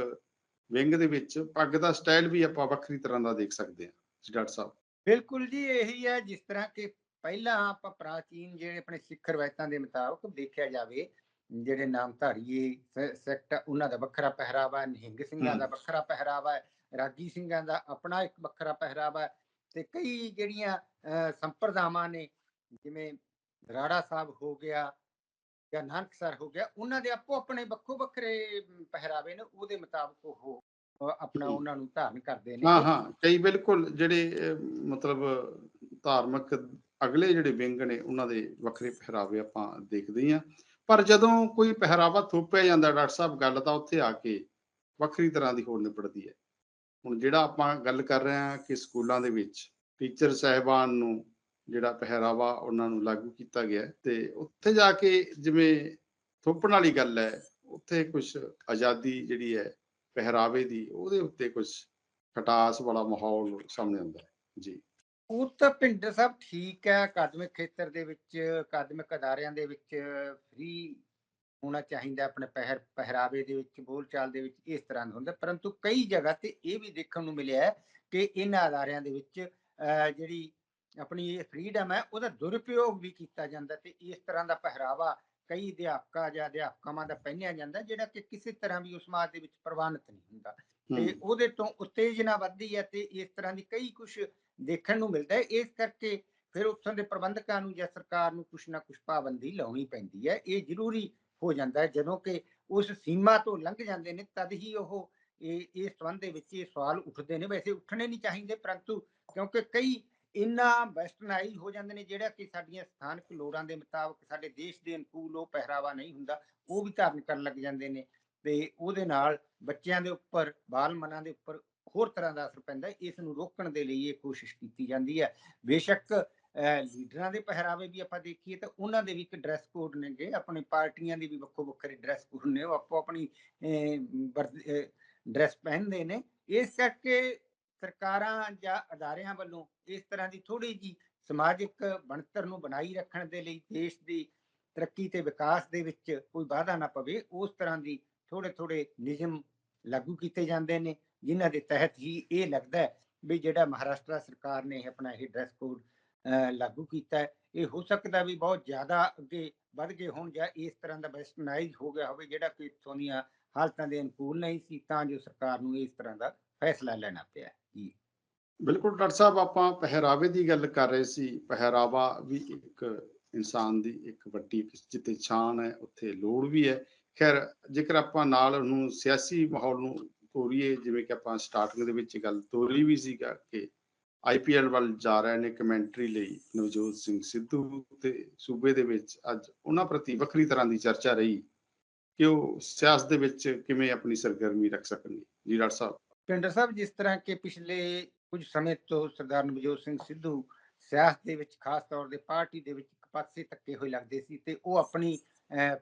ਵਿੰਗ ਦੇ ਵਿੱਚ ਪੱਗ ਦਾ ਸਟਾਈਲ ਵੀ ਆਪਾਂ ਵੱਖਰੀ ਤਰ੍ਹਾਂ ਦਾ ਦੇਖ ਸਕਦੇ ਹਾਂ ਡਾਕਟਰ ਸਾਹਿਬ ਬਿਲਕੁਲ ਜੀ ਇਹੀ ਹੈ ਜਿਸ ਤਰ੍ਹਾਂ ਕਿ ਪਹਿਲਾਂ ਆਪਾਂ ਪ੍ਰਾਚੀਨ ਜਿਹੜੇ ਆਪਣੇ ਸਿੱਖ ਰਵਾਇਤਾਂ ਦੇ ਮੁਤਾਬਕ ਦੇਖਿਆ ਜਾਵੇ ਜਿਹੜੇ ਨਾਮਧਾਰੀਏ ਸ- ਸੈਕਟ ਉਹਨਾਂ ਦਾ ਵੱਖਰਾ ਪਹਿਰਾਵਾ ਹੈ ਨਿਹੰਗ ਸਿੰਘਾਂ ਦਾ। ਵੱਖਰਾ ਪਹਿਰਾਵਾ ਹੈ ਰਾਗੀ ਸਿੰਘਾਂ ਦਾ ਆਪਣਾ ਇੱਕ ਵੱਖਰਾ ਪਹਿਰਾਵਾ ਤੇ ਕਈ ਜਿਹੜੀਆਂ ਸੰਪਰਦਾਵਾਂ ਨੇ ਜਿਵੇਂ ਰਾੜਾ ਸਾਹਿਬ ਹੋ ਗਿਆ ਜਾਂ ਨਾਨਕਸਰ ਹੋ ਗਿਆ ਉਹਨਾਂ ਦੇ ਆਪੋ ਆਪਣੇ ਵੱਖੋ ਵੱਖਰੇ ਪਹਿਰਾਵੇ ਨੇ ਉਹਦੇ ਮੁਤਾਬਕ ਉਹ ਆਪਣਾ। ਉਹਨਾਂ ਨੂੰ ਧਾਰਨ ਕਰਦੇ ਨੇ। ਹਾਂ ਹਾਂ ਕਈ ਬਿਲਕੁਲ ਜਿਹੜੇ ਮਤਲਬ ਧਾਰਮਿਕ ਅਗਲੇ ਜਿਹੜੇ ਵਿੰਗ ਨੇ ਉਹਨਾਂ ਦੇ ਵੱਖਰੇ ਪਹਿਰਾਵੇ ਆਪਾਂ ਦੇਖਦੇ ਹਾਂ। ਪਰ ਜਦੋਂ ਕੋਈ ਪਹਿਰਾਵਾ ਥੋਪਿਆ ਜਾਂਦਾ ਡਾਕਟਰ ਸਾਹਿਬ ਗੱਲ ਤਾਂ ਉੱਥੇ ਆ ਕੇ ਵੱਖਰੀ ਤਰ੍ਹਾਂ ਦੀ ਹੋਰ ਨਿਬੜਦੀ ਹੈ। ਹੁਣ ਜਿਹੜਾ ਆਪਾਂ ਗੱਲ ਕਰ ਰਹੇ ਹਾਂ ਕਿ ਸਕੂਲਾਂ ਦੇ ਵਿੱਚ ਟੀਚਰ ਸਹਿਬਾਨ ਨੂੰ ਜਿਹੜਾ ਪਹਿਰਾਵਾ ਉਹਨਾਂ ਨੂੰ ਲਾਗੂ ਕੀਤਾ ਗਿਆ ਤੇ ਉੱਥੇ ਜਾ ਕੇ ਜਿਵੇਂ ਥੋਪਣ ਵਾਲੀ ਗੱਲ ਹੈ ਉੱਥੇ ਕੁਝ ਆਜ਼ਾਦੀ ਜਿਹੜੀ ਹੈ ਪਹਿਰਾਵੇ ਦੀ ਉਹਦੇ ਉੱਤੇ ਕੁਝ ਖਟਾਸ ਵਾਲਾ ਮਾਹੌਲ ਸਾਹਮਣੇ ਆਉਂਦਾ ਹੈ। ਜੀ। ਉਹ ਤਾਂ ਪਿੰਡ ਸਭ ਠੀਕ ਹੈ ਅਕਾਦਮਿਕ ਖੇਤਰ ਦੇ ਵਿੱਚ ਅਕਾਦਮਿਕ ਅਦਾਰਿਆਂ ਦੇ ਵਿੱਚ ਫ੍ਰੀ ਹੋਣਾ ਚਾਹੀਦਾ ਆਪਣੇ ਪਹਿਰ ਪਹਿਰਾਵੇ ਦੇ ਵਿੱਚ ਬੋਲਚਾਲ ਦੇ ਵਿੱਚ ਇਸ ਤਰ੍ਹਾਂ ਦਾ ਹੁੰਦਾ ਪਰੰਤੂ ਕਈ ਜਗ੍ਹਾ ਤੇ ਇਹ ਵੀ ਦੇਖਣ ਨੂੰ ਮਿਲਿਆ ਹੈ ਕਿ ਇਹਨਾਂ ਅਦਾਰਿਆਂ ਦੇ ਵਿੱਚ ਅਹ, ਜਿਹੜੀ ਆਪਣੀ ਇਹ ਫ੍ਰੀडम ਹੈ ਉਹਦਾ ਦੁਰਉਪਯੋਗ ਵੀ ਕੀਤਾ ਜਾਂਦਾ ਤੇ ਇਸ ਤਰ੍ਹਾਂ ਦਾ ਪਹਿਰਾਵਾ ਕਈ ਅਧਿਆਪਕਾਂ ਜਾਂ ਅਧਿਆਪਕਾਵਾਂ ਦਾ ਪਹਿਨਿਆ ਜਾਂਦਾ ਜਿਹੜਾ ਕਿ ਕਿਸੇ ਤਰ੍ਹਾਂ ਵੀ ਉਸ ਸਮਾਜ ਦੇ ਵਿੱਚ ਪ੍ਰਵਾਨਿਤ ਨਹੀਂ ਹੁੰਦਾ। ਤੇ ਉਹਦੇ ਤੋਂ ਉਤੇਜਨਾ ਵੱਧਦੀ ਹੈ ਤੇ ਇਸ ਤਰ੍ਹਾਂ ਦੀ ਕਈ ਕੁਝ ਦੇਖਣ ਨੂੰ ਮਿਲਦਾ ਹੈ। ਇਸ ਕਰਕੇ ਫਿਰ ਉੱਥੋਂ ਦੇ ਪ੍ਰਬੰਧਕਾਂ ਨੂੰ ਜਾਂ ਸਰਕਾਰ ਨੂੰ ਕੁਛ ਨਾ ਕੁਛ ਪਾਬੰਦੀ ਲਾਉਣੀ ਪੈਂਦੀ ਹੈ। ਇਹ ਜ਼ਰੂਰੀ ਹੋ ਜਾਂਦਾ ਹੈ ਜਦੋਂ ਕਿ ਉਸ ਸੀਮਾ ਤੋਂ ਲੰਘ ਜਾਂਦੇ ਨੇ ਤਦ ਹੀ ਉਹ ਇਹ ਇਸ ਸੰਬੰਧ ਦੇ ਵਿੱਚ ਇਹ ਸਵਾਲ ਉੱਠਦੇ ਨੇ। ਵੈਸੇ ਉੱਠਣੇ ਨਹੀਂ ਚਾਹੀਦੇ ਪਰੰਤੂ ਕਿਉਂਕਿ ਕਈ ਇੰਨਾ ਵੈਸਟਰਨਾਈਜ਼ ਹੋ ਜਾਂਦੇ ਨੇ ਜਿਹੜਾ ਕਿ ਸਾਡੀਆਂ ਸਥਾਨਕ ਲੋੜਾਂ ਦੇ ਮੁਤਾਬਕ ਸਾਡੇ ਦੇਸ਼ ਦੇ ਅਨੁਕੂਲ ਉਹ ਪਹਿਰਾਵਾ ਨਹੀਂ ਹੁੰਦਾ, ਉਹ ਵੀ ਧਾਰਨ ਕਰਨ ਲੱਗ ਜਾਂਦੇ ਨੇ ਤੇ ਉਹਦੇ ਨਾਲ ਬੱਚਿਆਂ ਦੇ ਉੱਪਰ ਬਾਲ ਮਨਾਂ ਦੇ ਉੱਪਰ ਹੋਰ ਤਰ੍ਹਾਂ ਦਾ ਅਸਰ ਪੈਂਦਾ ਇਸ ਨੂੰ ਰੋਕਣ ਦੇ ਲਈ ਇਹ ਕੋਸ਼ਿਸ਼ ਕੀਤੀ ਜਾਂਦੀ ਹੈ। ਬੇਸ਼ੱਕ ਲੀਡਰਾਂ ਦੇ ਪਹਿਰਾਵੇ ਵੀ ਆਪਾਂ ਦੇਖੀਏ ਤਾਂ ਉਹਨਾਂ ਦੇ ਵੀ ਇੱਕ ਡਰੈਸ ਕੋਡ ਨੇਗੇ ਆਪਣੇ ਪਾਰਟੀਆਂ ਦੇ ਵੀ ਵੱਖੋ ਵੱਖਰੇ ਡਰੈਸ ਕੋਡ ਨੇ, ਉਹ ਆਪੋ ਆਪਣੀ ਡਰੈਸ ਪਹਿਨਦੇ ਨੇ। ਇਸ ਕਰਕੇ ਸਰਕਾਰਾਂ ਜਾਂ ਅਦਾਰਿਆਂ ਵੱਲੋਂ ਇਸ ਤਰ੍ਹਾਂ ਦੀ ਥੋੜੀ ਜੀ ਸਮਾਜਿਕ ਬਣਤਰ ਨੂੰ ਬਣਾਈ ਰੱਖਣ ਦੇ ਲਈ ਦੇਸ਼ ਦੀ ਤਰੱਕੀ ਤੇ ਵਿਕਾਸ ਦੇ ਵਿੱਚ ਕੋਈ ਵਾਧਾ ਨਾ ਪਵੇ, ਉਸ ਤਰ੍ਹਾਂ ਦੀ ਥੋੜੇ ਥੋੜੇ ਨਿਯਮ ਲਾਗੂ ਕੀਤੇ ਜਾਂਦੇ ਨੇ, ਜਿਨ੍ਹਾਂ ਦੇ ਤਹਿਤ ਹੀ ਇਹ ਲੱਗਦਾ ਹੈ ਵੀ ਜਿਹੜਾ ਮਹਾਰਾਸ਼ਟਰ ਸਰਕਾਰ ਨੇ ਆਪਣਾ ਇਹ ਡਰੈਸ ਕੋਡ ਲਾਗੂ ਕੀਤਾ ਹੈ, ਇਹ ਹੋ ਸਕਦਾ ਵੀ ਬਹੁਤ ਜ਼ਿਆਦਾ ਅੱਗੇ ਵੱਧ ਗਏ ਹੋਣ ਜਾਂ ਇਸ ਤਰ੍ਹਾਂ ਦਾ ਵੈਸਟਰਨਾਈਜ਼ ਹੋ ਗਿਆ ਹੋਵੇ, ਜਿਹੜਾ ਕਿ ਇੱਥੋਂ ਦੀਆਂ ਹਾਲਤਾਂ ਦੇ ਅਨੁਕੂਲ ਨਹੀਂ ਸੀ, ਤਾਂ ਜੋ ਸਰਕਾਰ ਨੂੰ ਇਸ ਤਰ੍ਹਾਂ ਦਾ ਫੈਸਲਾ ਲੈਣਾ ਪਿਆ ਬਿਲਕੁਲ ਡਾਕਟਰ ਸਾਹਿਬ, ਆਪਾਂ ਪਹਿਰਾਵੇ ਦੀ ਗੱਲ ਕਰ ਰਹੇ ਸੀ। ਪਹਿਰਾਵਾ ਵੀ ਇੱਕ ਇਨਸਾਨ ਦੀ ਇੱਕ ਵੱਡੀ ਜਿੱਥੇ ਸ਼ਾਨ ਹੈ, ਉੱਥੇ ਲੋੜ ਵੀ ਹੈ। ਖੈਰ, ਜੇਕਰ ਆਪਾਂ ਨਾਲ ਉਹਨੂੰ ਸਿਆਸੀ ਮਾਹੌਲ ਨੂੰ ਤੋਰੀਏ, ਜਿਵੇਂ ਕਿ ਆਪਾਂ ਸਟਾਰਟਿੰਗ ਦੇ ਵਿੱਚ ਗੱਲ ਤੋਰੀ ਵੀ ਸੀਗਾ ਕਿ ਆਈਪੀਐਲ ਵੱਲ ਜਾ ਰਹੇ ਨੇ ਕਮੈਂਟਰੀ ਲਈ ਨਵਜੋਤ ਸਿੰਘ ਸਿੱਧੂ ਤੇ ਸੂਬੇ ਦੇ ਵਿੱਚ ਅੱਜ ਉਹਨਾਂ ਪ੍ਰਤੀ ਵੱਖਰੀ ਤਰ੍ਹਾਂ ਦੀ ਚਰਚਾ ਰਹੀ ਕਿ ਉਹ ਸਿਆਸਤ ਦੇ ਵਿੱਚ ਕਿਵੇਂ ਆਪਣੀ ਸਰਗਰਮੀ ਰੱਖ ਸਕਣਗੇ। ਜੀ ਡਾਕਟਰ ਸਾਹਿਬ। ਪਿੰਡਰ ਸਾਹਿਬ ਜਿਸ ਤਰ੍ਹਾਂ ਕਿ ਪਿਛਲੇ ਕੁਝ ਸਮੇਂ ਤੋਂ ਸਰਦਾਰ ਨਵਜੋਤ ਸਿੰਘ ਸਿੱਧੂ ਸਿਆਸਤ ਦੇ ਵਿੱਚ ਖਾਸ ਤੌਰ ਤੇ ਪਾਰਟੀ ਦੇ ਵਿੱਚ ਇੱਕ ਪਾਸੇ ਧੱਕੇ ਹੋਏ ਲੱਗਦੇ ਸੀ ਤੇ ਉਹ ਆਪਣੀ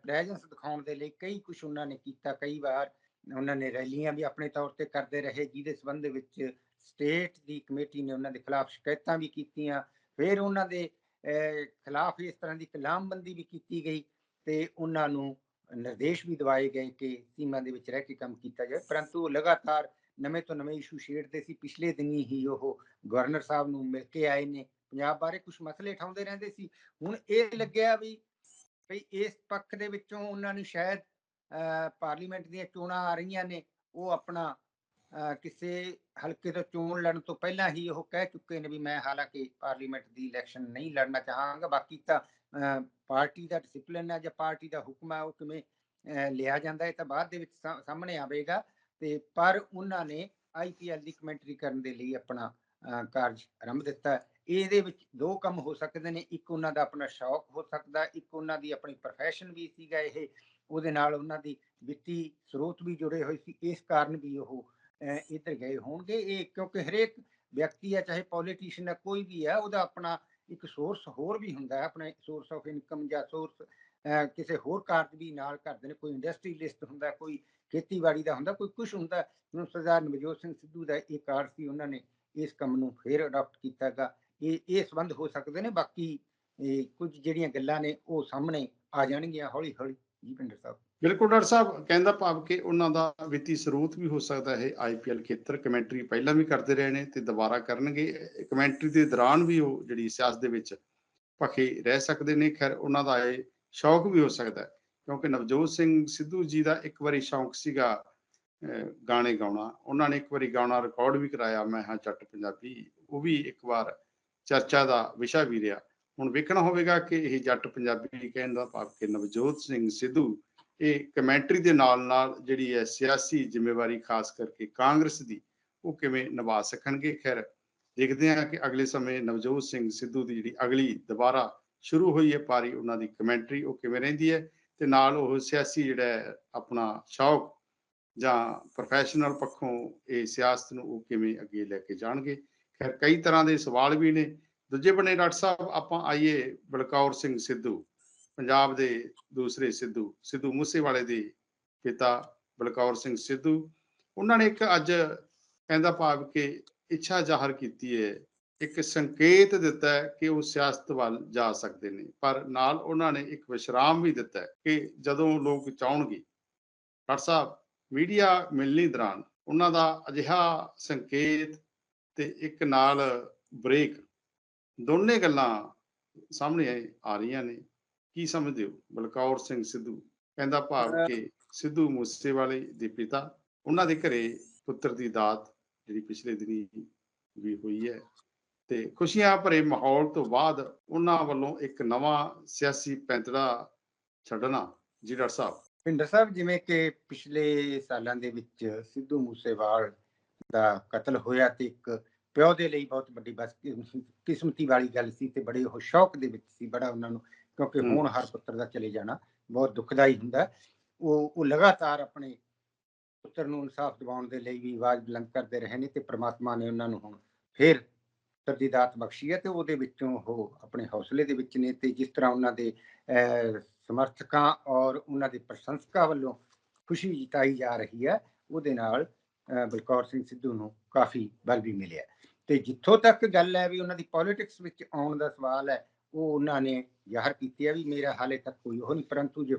ਪ੍ਰੈਜ਼ੈਂਸ ਦਿਖਾਉਣ ਦੇ ਲਈ ਕਈ ਕੁਝ ਉਹਨਾਂ ਨੇ ਕੀਤਾ, ਕਈ ਵਾਰ ਉਹਨਾਂ ਨੇ ਰੈਲੀਆਂ ਵੀ ਆਪਣੇ ਤੌਰ ਤੇ ਕਰਦੇ ਰਹੇ ਜਿਹਦੇ ਸੰਬੰਧ ਵਿੱਚ ਸਟੇਟ ਦੀ ਕਮੇਟੀ ਨੇ ਉਹਨਾਂ ਦੇ ਖਿਲਾਫ ਸ਼ਿਕਾਇਤਾਂ ਵੀ ਕੀਤੀਆਂ, ਫਿਰ ਉਹਨਾਂ ਦੇ ਖਿਲਾਫ ਇਸ ਤਰ੍ਹਾਂ ਦੀ ਕਲਾਮਬੰਦੀ ਵੀ ਕੀਤੀ ਗਈ ਤੇ ਉਹਨਾਂ ਨੂੰ ਨਿਰਦੇਸ਼ ਵੀ ਦਿਵਾਏ ਗਏ ਕਿ ਸੀਮਾ ਦੇ ਵਿੱਚ ਰਹਿ ਕੇ ਕੰਮ ਕੀਤਾ ਜਾਵੇ, ਪਰੰਤੂ ਉਹ ਲਗਾਤਾਰ ਨਵੇਂ ਤੋਂ ਨਵੇਂ ਇਸ਼ੂ ਛੇੜਦੇ ਸੀ। ਪਿਛਲੇ ਦਿਨੀ ਹੀ ਉਹ ਗਵਰਨਰ ਸਾਹਿਬ ਨੂੰ ਮਿਲ ਕੇ ਆਏ ਨੇ। ਪੰਜਾਬ ਬਾਰੇ ਕੁਝ ਮਸਲੇ ਉਠਾਉਂਦੇ ਰਹਿੰਦੇ ਸੀ। ਹੁਣ ਇਹ ਲੱਗਿਆ ਵੀ ਭਈ ਇਸ ਪੱਖ ਦੇ ਵਿੱਚੋਂ ਉਹਨਾਂ ਨੂੰ ਸ਼ਾਇਦ ਪਾਰਲੀਮੈਂਟ ਦੀਆਂ ਚੋਣਾਂ ਆ ਰਹੀਆਂ ਨੇ। ਉਹ ਆਪਣਾ ਅਹ, ਕਿਸੇ ਹਲਕੇ ਤੋਂ ਚੋਣ ਲੜਨ ਤੋਂ ਪਹਿਲਾਂ ਹੀ ਉਹ ਕਹਿ ਚੁੱਕੇ ਨੇ ਵੀ ਮੈਂ ਹਾਲਾਂਕਿ ਪਾਰਲੀਮੈਂਟ ਦੀ ਇਲੈਕਸ਼ਨ ਨਹੀਂ ਲੜਨਾ ਚਾਹਾਂਗਾ। ਬਾਕੀ ਤਾਂ ਅਹ, ਪਾਰਟੀ ਦਾ ਡਿਸਪਲਿਨ ਹੈ ਜਾਂ ਪਾਰਟੀ ਦਾ ਹੁਕਮ ਹੈ ਉਹ ਕਿਵੇਂ ਅਹ, ਲਿਆ ਜਾਂਦਾ ਹੈ ਤਾਂ ਬਾਅਦ ਦੇ ਵਿੱਚ ਸਾਹਮਣੇ ਆਵੇਗਾ। ਤੇ ਪਰ ਉਹਨਾਂ ਨੇ ਆਈਪੀਐਲ ਦੀ ਕਮੈਂਟਰੀ ਕਰਨ ਦੇ ਲਈ ਆਪਣਾ ਕਾਰਜ ਆਰੰਭ ਦਿੱਤਾ। ਇਹਦੇ ਵਿੱਚ ਦੋ ਕੰਮ ਹੋ ਸਕਦੇ ਨੇ। ਇੱਕ ਉਹਨਾਂ ਦਾ ਆਪਣਾ ਸ਼ੌਕ ਹੋ ਸਕਦਾ, ਇੱਕ ਉਹਨਾਂ ਦੀ ਆਪਣੀ profession ਵੀ ਸੀਗਾ ਇਹ। ਉਹਦੇ ਨਾਲ ਉਹਨਾਂ ਦੀ ਵਿੱਤੀ ਸਰੋਤ ਵੀ ਜੁੜੇ ਹੋਏ ਸੀ। ਇਸ ਕਾਰਨ ਵੀ ਉਹ ਇੱਧਰ ਗਏ ਹੋਣਗੇ। ਇਹ ਕਿਉਂਕਿ ਹਰੇਕ ਵਿਅਕਤੀ ਹੈ ਚਾਹੇ ਪੋਲੀਟੀਸ਼ੀਅਨ ਹੈ ਕੋਈ ਵੀ ਹੈ ਉਹਦਾ ਆਪਣਾ ਇੱਕ ਸੋਰਸ ਹੋਰ ਵੀ ਹੁੰਦਾ ਹੈ। ਆਪਣੇ ਸੋਰਸ ਆਫ ਇਨਕਮ ਜਾਂ ਸੋਰਸ ਕਿਸੇ ਹੋਰ ਕਾਰਜ ਵੀ ਨਾਲ ਕਰਦੇ ਨੇ। ਕੋਈ ਇੰਡਸਟਰੀਲਿਸਟ ਹੁੰਦਾ, ਕੋਈ ਖੇਤੀਬਾੜੀ ਦਾ ਹੁੰਦਾ, ਕੋਈ ਕੁਝ ਹੁੰਦਾ ਹੁਣ ਸਰਦਾਰ ਨਵਜੋਤ ਸਿੰਘ ਸਿੱਧੂ ਦਾ ਇਹ ਕਾਰਜ ਸੀ, ਉਹਨਾਂ ਨੇ ਇਸ ਕੰਮ ਨੂੰ ਫੇਰ ਅਡਾਪਟ ਕੀਤਾਗਾ ਇਹ ਇਹ ਸੰਬੰਧ ਹੋ ਸਕਦੇ ਨੇ, ਬਾਕੀ ਕੁਝ ਜਿਹੜੀਆਂ ਗੱਲਾਂ ਨੇ, ਉਹ ਸਾਹਮਣੇ ਆ ਜਾਣਗੀਆਂ ਹੌਲੀ ਹੌਲੀ ਜੀ ਪਿੰਡਰ ਸਾਹਿਬ। ਬਿਲਕੁਲ ਡਾਕਟਰ ਸਾਹਿਬ, ਕਹਿੰਦਾ ਭਾਵ ਕਿ ਉਹਨਾਂ ਦਾ ਵਿੱਤੀ ਸਰੋਤ ਵੀ ਹੋ ਸਕਦਾ ਹੈ ਆਈਪੀਐਲ ਖੇਤਰ, ਕਮੈਂਟਰੀ ਪਹਿਲਾਂ ਵੀ ਕਰਦੇ ਰਹੇ ਨੇ ਤੇ ਦੁਬਾਰਾ ਕਰਨਗੇ। ਕਮੈਂਟਰੀ ਦੇ ਦੌਰਾਨ ਵੀ ਉਹ ਜਿਹੜੀ ਸਿਆਸਤ ਦੇ ਵਿੱਚ ਪੱਖੇ ਰਹਿ ਸਕਦੇ ਨੇ। ਖੈਰ, ਉਹਨਾਂ ਦਾ ਇਹ ਸ਼ੌਕ ਵੀ ਹੋ ਸਕਦਾ ਹੈ। ਕਿਉਂਕਿ ਨਵਜੋਤ ਸਿੰਘ ਸਿੱਧੂ ਜੀ ਦਾ ਇੱਕ ਵਾਰੀ ਸ਼ੌਕ ਸੀਗਾ ਗਾਣੇ ਗਾਉਣਾ। ਉਹਨਾਂ ਨੇ ਇੱਕ ਵਾਰੀ ਗਾਉਣਾ ਰਿਕਾਰਡ ਵੀ ਕਰਾਇਆ, ਮੈਂ ਹਾਂ ਜੱਟ ਪੰਜਾਬੀ, ਉਹ ਵੀ ਇੱਕ ਵਾਰ ਚਰਚਾ ਦਾ ਵਿਸ਼ਾ ਵੀ ਰਿਹਾ। ਹੁਣ ਵੇਖਣਾ ਹੋਵੇਗਾ ਕਿ ਇਹ ਜੱਟ ਪੰਜਾਬੀ ਕਹਿਣ ਦਾ ਭਾਵ ਕਿ ਨਵਜੋਤ ਸਿੰਘ ਸਿੱਧੂ, ਇਹ ਕਮੈਂਟਰੀ ਦੇ ਨਾਲ ਨਾਲ ਜਿਹੜੀ ਹੈ ਸਿਆਸੀ ਜ਼ਿੰਮੇਵਾਰੀ ਖਾਸ ਕਰਕੇ ਕਾਂਗਰਸ ਦੀ, ਉਹ ਕਿਵੇਂ ਨਿਭਾ ਸਕਣਗੇ? ਖੈਰ, ਦੇਖਦੇ ਹਾਂ ਕਿ ਅਗਲੇ ਸਮੇਂ ਨਵਜੋਤ ਸਿੰਘ ਸਿੱਧੂ ਦੀ ਜਿਹੜੀ ਅਗਲੀ ਦੁਬਾਰਾ ਸ਼ੁਰੂ ਹੋਈ ਹੈ ਪਾਰੀ, ਉਹਨਾਂ ਦੀ ਕਮੈਂਟਰੀ ਉਹ ਕਿਵੇਂ ਰਹਿੰਦੀ ਹੈ। ਤੇ ਨਾਲ ਉਹ ਸਿਆਸੀ ਜਿਹੜਾ ਆਪਣਾ ਸ਼ੌਕ ਜਾਂ ਪ੍ਰੋਫੈਸ਼ਨਲ ਪੱਖੋਂ ਇਹ ਸਿਆਸਤ ਨੂੰ ਉਹ ਕਿਵੇਂ ਅੱਗੇ ਲੈ ਕੇ ਜਾਣਗੇ? ਖੈਰ, ਕਈ ਤਰ੍ਹਾਂ ਦੇ ਸਵਾਲ ਵੀ ਨੇ। ਦੂਜੇ ਬੰਨੇ ਡਾਕਟਰ ਸਾਹਿਬ, ਆਪਾਂ ਆਈਏ ਬਲਕੌਰ ਸਿੰਘ ਸਿੱਧੂ, ਪੰਜਾਬ ਦੇ ਦੂਸਰੇ ਸਿੱਧੂ ਸਿੱਧੂ ਮੂਸੇਵਾਲੇ ਦੇ ਪਿਤਾ ਬਲਕੌਰ ਸਿੰਘ ਸਿੱਧੂ। ਉਹਨਾਂ ਨੇ ਇੱਕ ਅੱਜ ਕਹਿੰਦਾ ਭਾਵ ਕਿ ਇੱਛਾ ਜ਼ਾਹਰ ਕੀਤੀ ਹੈ ਇੱਕ ਸੰਕੇਤ ਦਿੱਤਾ ਹੈ ਕਿ ਉਹ ਸਿਆਸਤ ਵੱਲ ਜਾ ਸਕਦੇ ਨੇ ਪਰ ਨਾਲ ਉਹਨਾਂ ਨੇ ਇੱਕ ਵਿਸ਼ਰਾਮ ਵੀ ਦਿੱਤਾ ਹੈ ਕਿ ਜਦੋਂ ਲੋਕ ਚਾਹਣਗੇ। ਡਾਕਟਰ ਸਾਹਿਬ ਮੀਡੀਆ ਮਿਲਣੀ ਦੌਰਾਨ ਉਹਨਾਂ ਦਾ ਅਜਿਹਾ ਸੰਕੇਤ ਤੇ ਇੱਕ ਨਾਲ ਬ੍ਰੇਕ ਦੋਨੇ ਗੱਲਾਂ ਸਾਹਮਣੇ ਆ ਰਹੀਆਂ ਨੇ। ਕੀ ਸਮਝਦੇ ਹੋ? ਬਲਕੌਰ ਸਿੰਘ ਸਿੱਧੂ ਕਹਿੰਦਾ ਭਾਵ ਕਿ ਸਿੱਧੂ ਮੂਸੇਵਾਲੇ ਦੇ ਪਿਤਾ ਉਹਨਾਂ ਦੇ ਘਰੇ ਪੁੱਤਰ ਦੀ ਦਾਤ ਜਿਹੜੀ ਪਿਛਲੇ ਦਿਨੀ ਵੀ ਹੋਈ ਹੈ। ਤੇ ਖੁਸ਼ੀਆਂ ਭਰੇ ਮਾਹੌਲ ਤੋਂ ਬਾਅਦ ਉਹਨਾਂ ਵੱਲੋਂ ਇੱਕ ਨਵਾਂ ਸਿਆਸੀ ਪੈਂਤੜਾ ਛੱਡਣਾ ਜੀ ਡਾਕਟਰ ਸਾਹਿਬ ਪਿੰਡਰ ਸਾਹਿਬ ਜਿਵੇਂ ਕਿ ਪਿਛਲੇ ਸਾਲਾਂ ਦੇ ਵਿੱਚ ਸਿੱਧੂ ਮੂਸੇਵਾਲ ਦਾ ਕਤਲ ਹੋਇਆ ਤੇ ਇੱਕ ਪਿਓ ਦੇ ਲਈ ਬਹੁਤ ਵੱਡੀ ਬਸ ਕਿਸਮਤੀ ਵਾਲੀ ਗੱਲ ਸੀ ਤੇ ਬੜੇ ਉਹ ਸ਼ੌਕ ਦੇ ਵਿੱਚ ਸੀ ਬੜਾ ਉਹਨਾਂ ਨੂੰ ਕਿਉਂਕਿ। ਹੁਣ ਹਰ ਪੁੱਤਰ ਦਾ ਚਲੇ ਜਾਣਾ ਬਹੁਤ ਦੁਖਦਾਈ ਹੁੰਦਾ। ਉਹ ਉਹ ਲਗਾਤਾਰ ਆਪਣੇ ਪੁੱਤਰ ਨੂੰ ਇਨਸਾਫ ਦਿਵਾਉਣ ਦੇ ਲਈ ਵੀ ਆਵਾਜ਼ ਬੁਲੰਦ ਕਰਦੇ ਰਹੇ ਨੇ ਤੇ ਪ੍ਰਮਾਤਮਾ ਨੇ ਉਹਨਾਂ ਨੂੰ ਹੁਣ ਫਿਰ ਦੀ ਦਾਤ ਬਖਸ਼ੀ ਹੈ ਤੇ ਉਹਦੇ ਵਿੱਚੋਂ ਉਹ ਆਪਣੇ ਹੌਸਲੇ ਦੇ ਵਿੱਚ ਨੇ ਤੇ ਜਿਸ ਤਰ੍ਹਾਂ ਉਹਨਾਂ ਦੇ ਸਮਰਥਕਾਂ ਔਰ ਉਹਨਾਂ ਦੇ ਪ੍ਰਸ਼ੰਸਕਾਂ ਵੱਲੋਂ ਖੁਸ਼ੀ ਜਤਾਈ ਜਾ ਰਹੀ ਹੈ, ਉਹਦੇ ਨਾਲ ਬਲਕੌਰ ਸਿੰਘ ਸਿੱਧੂ ਨੂੰ ਕਾਫੀ ਬਲ ਵੀ ਮਿਲਿਆ। ਤੇ ਜਿੱਥੋਂ ਤੱਕ ਗੱਲ ਹੈ ਵੀ ਉਹਨਾਂ ਦੀ ਪੋਲਿਟਿਕਸ ਵਿੱਚ ਆਉਣ ਦਾ ਸਵਾਲ ਹੈ, ਉਹ ਉਹਨਾਂ ਨੇ ਜ਼ਾਹਰ ਕੀਤੀ ਹੈ ਵੀ ਮੇਰਾ ਹਾਲੇ ਤੱਕ ਕੋਈ ਉਹ ਨਹੀਂ, ਪਰੰਤੂ ਜੇ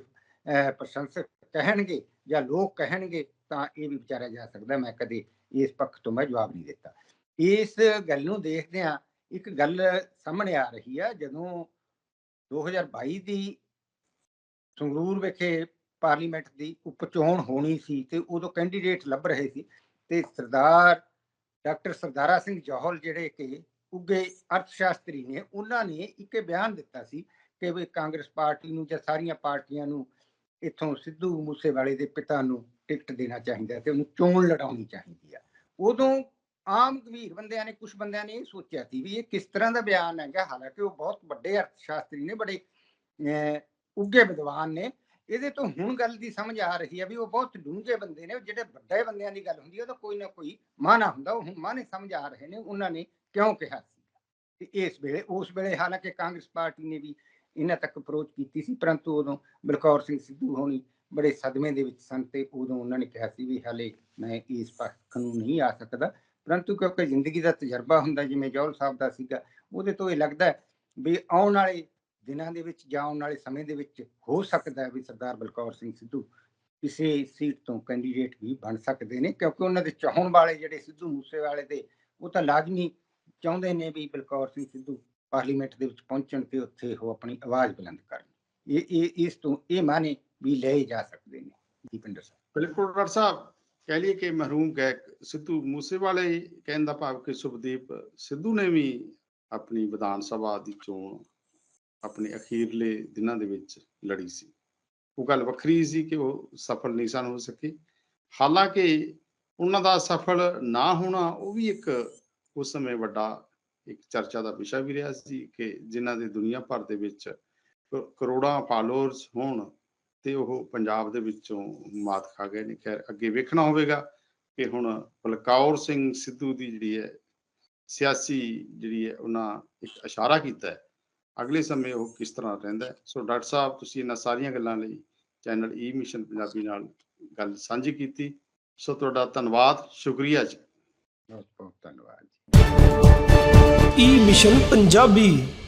ਪ੍ਰਸ਼ੰਸਕ ਕਹਿਣਗੇ ਜਾਂ ਲੋਕ ਕਹਿਣਗੇ ਤਾਂ ਇਹ ਵੀ ਵਿਚਾਰਿਆ ਜਾ ਸਕਦਾ, ਮੈਂ ਕਦੇ ਇਸ ਪੱਖ ਤੋਂ ਮੈਂ ਜਵਾਬ ਨਹੀਂ ਦਿੱਤਾ। ਇਸ ਗੱਲ ਨੂੰ ਦੇਖਦਿਆਂ ਇੱਕ ਗੱਲ ਸਾਹਮਣੇ ਆ ਰਹੀ ਹੈ ਜਦੋਂ 2022 ਦੀ ਸੰਗਰੂਰ ਵਿਖੇ ਪਾਰਲੀਮੈਂਟ ਦੀ ਉਪਚੋਣ ਹੋਣੀ ਸੀ ਤੇ ਉਦੋਂ ਕੈਂਡੀਡੇਟ ਲੱਭ ਰਹੇ ਸੀ ਤੇ ਸਰਦਾਰ ਡਾਕਟਰ ਸਰਦਾਰਾ ਸਿੰਘ ਜੋਹਲ ਜਿਹੜੇ ਕਿ ਉੱਗੇ ਅਰਥ ਸ਼ਾਸਤਰੀ ਨੇ, ਉਹਨਾਂ ਨੇ ਇੱਕ ਬਿਆਨ ਦਿੱਤਾ ਸੀ ਕਿ ਵੀ ਕਾਂਗਰਸ ਪਾਰਟੀ ਨੂੰ ਜਾਂ ਸਾਰੀਆਂ ਪਾਰਟੀਆਂ ਨੂੰ ਇੱਥੋਂ ਸਿੱਧੂ ਮੂਸੇਵਾਲੇ ਦੇ ਪਿਤਾ ਨੂੰ ਟਿਕਟ ਦੇਣਾ ਚਾਹੀਦਾ ਤੇ ਉਹਨੂੰ ਚੋਣ ਲੜਾਉਣੀ ਚਾਹੀਦੀ ਆ। ਉਦੋਂ ਆਮ ਗੰਭੀਰ ਬੰਦਿਆਂ ਨੇ ਕੁਝ ਬੰਦਿਆਂ ਨੇ ਇਹ ਸੋਚਿਆ ਸੀ ਵੀ ਇਹ ਕਿਸ ਤਰ੍ਹਾਂ ਦਾ ਬਿਆਨ ਹੈਗਾ। ਹਾਲਾਂਕਿ ਉਹ ਬਹੁਤ ਵੱਡੇ ਅਰਥ ਸ਼ਾਸਤਰੀ ਨੇ, ਬੜੇ ਉੱਗੇ ਵਿਦਵਾਨ ਨੇ। ਇਹਦੇ ਤੋਂ ਹੁਣ ਗੱਲ ਦੀ ਸਮਝ ਆ ਰਹੀ ਹੈ ਵੀ ਉਹ ਬਹੁਤ ਡੂੰਘੇ ਬੰਦੇ ਨੇ। ਜਿਹੜੇ ਵੱਡੇ ਬੰਦਿਆਂ ਦੀ ਗੱਲ ਹੁੰਦੀ ਹੈ ਉਹਦਾ ਕੋਈ ਨਾ ਕੋਈ ਮਾਨਾ ਹੁੰਦਾ। ਉਹ ਹੁਣ ਮਾਨੇ ਸਮਝ ਆ ਰਹੇ ਨੇ, ਉਹਨਾਂ ਨੇ ਕਿਉਂ ਕਿਹਾ ਸੀ? ਤੇ ਇਸ ਵੇਲੇ, ਉਸ ਵੇਲੇ ਹਾਲਾਂਕਿ ਕਾਂਗਰਸ ਪਾਰਟੀ ਨੇ ਵੀ ਇਹਨਾਂ ਤੱਕ ਅਪਰੋਚ ਕੀਤੀ ਸੀ, ਪਰੰਤੂ ਉਦੋਂ ਬਲਕੌਰ ਸਿੰਘ ਸਿੱਧੂ ਹੋਣੀ ਬੜੇ ਸਦਮੇ ਦੇ ਵਿੱਚ ਸਨ ਤੇ ਉਦੋਂ ਉਹਨਾਂ ਨੇ ਕਿਹਾ ਸੀ ਵੀ ਹਾਲੇ ਮੈਂ ਇਸ ਪੱਖ ਨੂੰ ਨਹੀਂ ਆ ਸਕਦਾ। ਪਰੰਤੂ ਕਿਉਂਕਿ ਜ਼ਿੰਦਗੀ ਦਾ ਤਜਰਬਾ ਹੁੰਦਾ, ਜਿਵੇਂ ਜੌਲ ਸਾਹਿਬ ਦਾ ਸੀਗਾ, ਉਹਦੇ ਤੋਂ ਇਹ ਲੱਗਦਾ ਵੀ ਆਉਣ ਵਾਲੇ ਦਿਨਾਂ ਦੇ ਵਿੱਚ ਜਾਂ ਆਉਣ ਵਾਲੇ ਸਮੇਂ ਦੇ ਵਿੱਚ ਹੋ ਸਕਦਾ ਹੈ ਵੀ ਸਰਦਾਰ ਬਲਕੌਰ ਸਿੰਘ ਸਿੱਧੂ ਕਿਸੇ ਸੀਟ ਤੋਂ ਕੈਂਡੀਡੇਟ ਵੀ ਬਣ ਸਕਦੇ ਨੇ, ਕਿਉਂਕਿ ਉਹਨਾਂ ਦੇ ਚਾਹਣ ਵਾਲੇ ਜਿਹੜੇ ਸਿੱਧੂ ਮੂਸੇਵਾਲੇ ਦੇ, ਉਹ ਤਾਂ ਲਾਜ਼ਮੀ ਚਾਹੁੰਦੇ ਨੇ ਵੀ ਬਲਕੌਰ ਸਿੰਘ ਸਿੱਧੂ ਪਾਰਲੀਮੈਂਟ ਦੇ ਵਿੱਚ ਪਹੁੰਚਣ ਤੇ ਉੱਥੇ ਉਹ ਆਪਣੀ ਆਵਾਜ਼ ਬੁਲੰਦ ਕਰਨ। ਇਹ ਇਹ, ਇਸ ਤੋਂ ਇਹ ਮਾਨੇ ਵੀ ਲਏ ਜਾ ਸਕਦੇ ਨੇ। ਦੀਪਿੰਦਰ ਸਾਹਿਬ ਬਿਲਕੁਲ ਡਾਕਟਰ ਸਾਹਿਬ ਕਹਿ ਲਈਏ ਕਿ ਮਰਹੂਮ ਗਾਇਕ ਸਿੱਧੂ ਮੂਸੇਵਾਲੇ ਕਹਿਣ ਦਾ ਭਾਵ ਕਿ ਸੁਖਦੀਪ ਸਿੱਧੂ ਨੇ ਵੀ ਆਪਣੀ ਵਿਧਾਨ ਸਭਾ ਦੀ ਚੋਣ ਆਪਣੇ ਅਖੀਰਲੇ ਦਿਨਾਂ ਦੇ ਵਿੱਚ ਲੜੀ ਸੀ। ਉਹ ਗੱਲ ਵੱਖਰੀ ਸੀ ਕਿ ਉਹ ਸਫਲ ਨਹੀਂ ਸਨ ਹੋ ਸਕੇ। ਹਾਲਾਂਕਿ ਉਹਨਾਂ ਦਾ ਸਫਲ ਨਾ ਹੋਣਾ, ਉਹ ਵੀ ਇੱਕ ਉਸ ਸਮੇਂ ਵੱਡਾ ਇੱਕ ਚਰਚਾ ਦਾ ਵਿਸ਼ਾ ਵੀ ਰਿਹਾ ਸੀ ਕਿ ਜਿਨ੍ਹਾਂ ਦੇ ਦੁਨੀਆ ਭਰ ਦੇ ਵਿੱਚ ਕਰੋੜਾਂ ਫਾਲੋਅਰਸ ਹੋਣ ਤੇ ਉਹ ਪੰਜਾਬ ਦੇ ਵਿੱਚੋਂ ਮਾਤ ਖਾ ਗਏ ਨੇ। ਖੈਰ ਅੱਗੇ ਵੇਖਣਾ ਹੋਵੇਗਾ ਕਿ ਹੁਣ ਬਲਕੌਰ ਸਿੰਘ ਸਿੱਧੂ ਦੀ ਜਿਹੜੀ ਹੈ ਸਿਆਸੀ ਜਿਹੜੀ ਹੈ ਉਹਨਾਂ ਇੱਕ ਇਸ਼ਾਰਾ ਕੀਤਾ ਹੈ। ਅਗਲੇ ਸਮੇਂ ਉਹ ਕਿਸ ਤਰ੍ਹਾਂ ਰਹਿੰਦਾ ਸੋ ਡਾਕਟਰ ਸਾਹਿਬ ਤੁਸੀਂ ਇਹਨਾਂ ਸਾਰੀਆਂ ਗੱਲਾਂ ਲਈ channel e E mission Punjabi ਨਾਲ ਗੱਲ ਸਾਂਝੀ ਕੀਤੀ। ਸੋ ਤੁਹਾਡਾ ਧੰਨਵਾਦ ਸ਼ੁਕਰੀਆ ਜੀ। ਬਹੁਤ ਬਹੁਤ ਧੰਨਵਾਦ ਈ ਮਿਸ਼ਨ e ਪੰਜਾਬੀ।